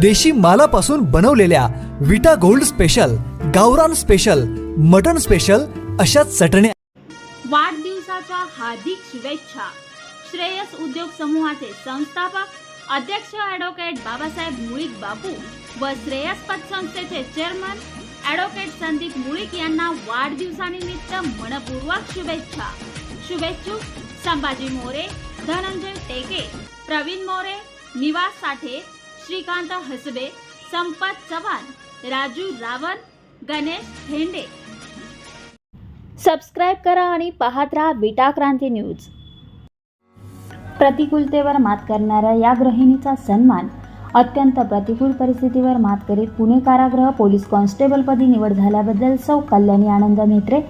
देशी मालापासून बनवलेल्या विटा गोल्ड स्पेशल गावरान स्पेशल मटन स्पेशल अशा चटण्या वाढदिवसाच्या हार्दिक शुभेच्छा. श्रेयस उद्योग समूहाचे संस्थापक अध्यक्ष ॲडव्होकेट बाबासाहेब मुळीक बापू व श्रेयस पतसंस्थेचे चेअरमन ॲडव्होकेट संदीप मुळीक यांना वाढदिवसानिमित्त मनपूर्वक शुभेच्छा. शुभेच्छुक संभाजी मोरे धनंजय टेके प्रवीण मोरे निवास साठे श्रीकांत हसबे संपत चव्हाण राजू रावण गणेश धेंडे सबस्क्राईब करा आणि पाहत राहा विटा क्रांती न्यूज. प्रतिकूलतेवर मात करणाऱ्या या गृहिणीचा सन्मान. अत्यंत प्रतिकूल परिस्थितीवर मात करीत पुणे कारागृह पोलीस कॉन्स्टेबलपदी निवड झाल्याबद्दल सौ कल्याणी आनंद मेत्रे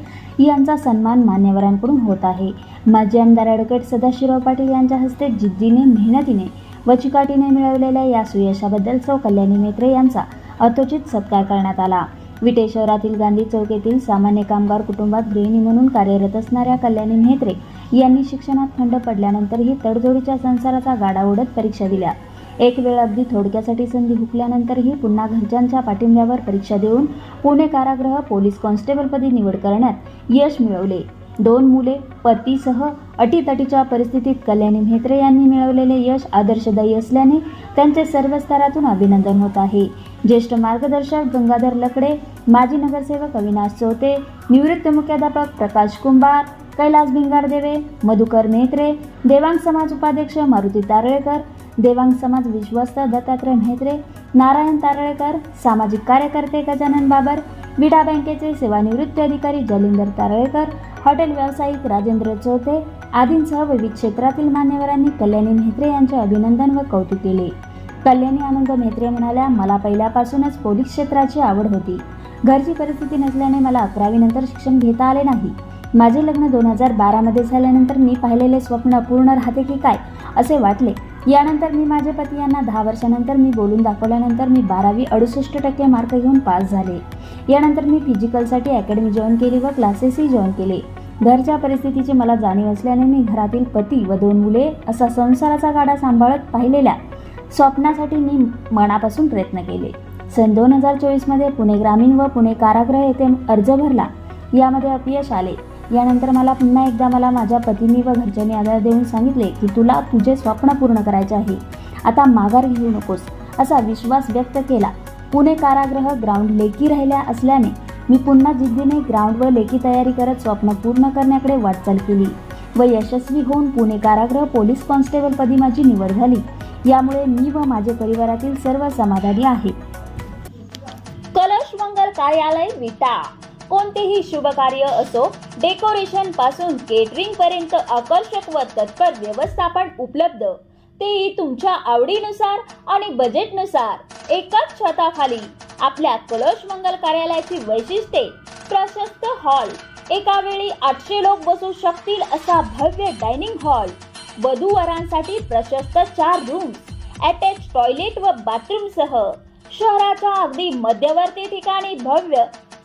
यांचा सन्मान मान्यवरांकडून होत आहे. माजी आमदार ॲडव्होकेट सदाशिवराव पाटील यांच्या हस्ते जिद्दीने मेहनतीने व चिकाटीने मिळवलेल्या या सुयशाबद्दल सौ कल्याणी यांचा अतोचित सत्कार करण्यात आला. विटे शहरातील गांधी चौक येथील सामान्य कामगार कुटुंबात गृहिणी म्हणून कार्यरत असणाऱ्या कल्याणी म्हेत्रे यांनी शिक्षणात खंड पडल्यानंतरही तडजोडीच्या संसाराचा गाडा ओढत परीक्षा दिल्या. एक वेळ अगदी थोडक्यासाठी संधी हुकल्यानंतरही पुन्हा घरच्यांच्या पाठिंब्यावर परीक्षा देऊन पुणे कारागृह पोलीस कॉन्स्टेबलपदी निवड करण्यात यश मिळवले. दोन मुले पतीसह अटीतटीच्या परिस्थितीत कल्याणी म्हेत्रे यांनी मिळवलेले यश आदर्शदायी असल्याने त्यांचे सर्व स्तरातून अभिनंदन होत आहे. ज्येष्ठ मार्गदर्शक गंगाधर लकडे माजी नगरसेवक अविनाश चोते निवृत्त मुख्याध्यापक प्रकाश कुंभार कैलास भिंगारदेवे मधुकर मेहत्रे देवांग समाज उपाध्यक्ष मारुती तारळेकर देवांग समाज विश्वस्त दत्तात्रय म्हेत्रे नारायण तारळेकर सामाजिक कार्यकर्ते गजानन बाबर विडा बँकेचे सेवानिवृत्त अधिकारी जलिंदर तारळेकर हॉटेल व्यावसायिक राजेंद्र चौथे आदींसह विविध क्षेत्रातील मान्यवरांनी कल्याणी म्हेत्रे यांचे अभिनंदन व कौतुक केले. कल्याणी आनंद म्हेत्रे म्हणाल्या मला पहिल्यापासूनच पोलीस क्षेत्राची आवड होती. घरची परिस्थिती नसल्याने मला अकरावीनंतर शिक्षण घेता आले नाही. माझे लग्न दोन हजार बारामध्ये झाल्यानंतर मी पाहिलेले स्वप्न पूर्ण राहते की काय असे वाटले. यानंतर मी माझ्या पती यांना दहा वर्षानंतर मी बोलून दाखवल्यानंतर मी बारावी अडुसष्ट टक्के मार्क घेऊन पास झाले. यानंतर मी फिजिकलसाठी अकॅडमी जॉईन केली व क्लासेसही जॉईन केले. घरच्या परिस्थितीची मला जाणीव असल्याने मी घरातील पती व दोन मुले असा संसाराचा गाडा सांभाळत पाहिलेल्या स्वप्नासाठी मी मनापासून प्रयत्न केले. सन दोन हजार चोवीसमध्ये पुणे ग्रामीण व पुणे कारागृह येथे अर्ज भरला. यामध्ये अपयश आले. यानंतर मला पुन्हा एकदा मला माझ्या पतींनी व घरच्यांनी आधार देऊन सांगितले की तुला तुझे स्वप्न पूर्ण करायचे आहे. आता माघार घेऊ नकोस असा विश्वास व्यक्त केला. पुणे कारागृह ग्राउंड लेकी राहिल्या असल्याने मी पुन्हा जिद्दीने ग्राउंड व लेखी तयारी करत स्वप्न पूर्ण करण्याकडे वाटचाल केली व यशस्वी होऊन पुणे कारागृह पोलीस कॉन्स्टेबलपदी माझी निवड झाली. यामुळे मी व माझे परिवारातील सर्व समाधानी आहे. कलश मंगल कार्यालय विटा कोणतेही शुभ कार्य असो डेकोरेशनपासून केटरिंग पर्यंत आकर्षक व तत्पर व्यवस्थापन उपलब्ध. तेही तुमच्या आवडीनुसार आणि बजेटनुसार एकाच छताखाली आपल्या कलश मंगल कार्यालयाची वैशिष्ट्ये प्रशस्त हॉल एका वेळी आठशे लोक बसू शकतील असा भव्य डायनिंग हॉल वधूवरांसाठी प्रशस्त चार रूम्स अटॅच टॉयलेट व बाथरूम सह. शहराच्या अगदी मध्यवर्ती ठिकाणी भव्य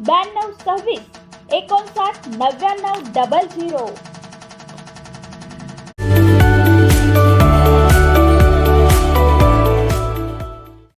ब्याण्णव सव्वीस एकोणसाठ नव्याण्णव डबल झिरो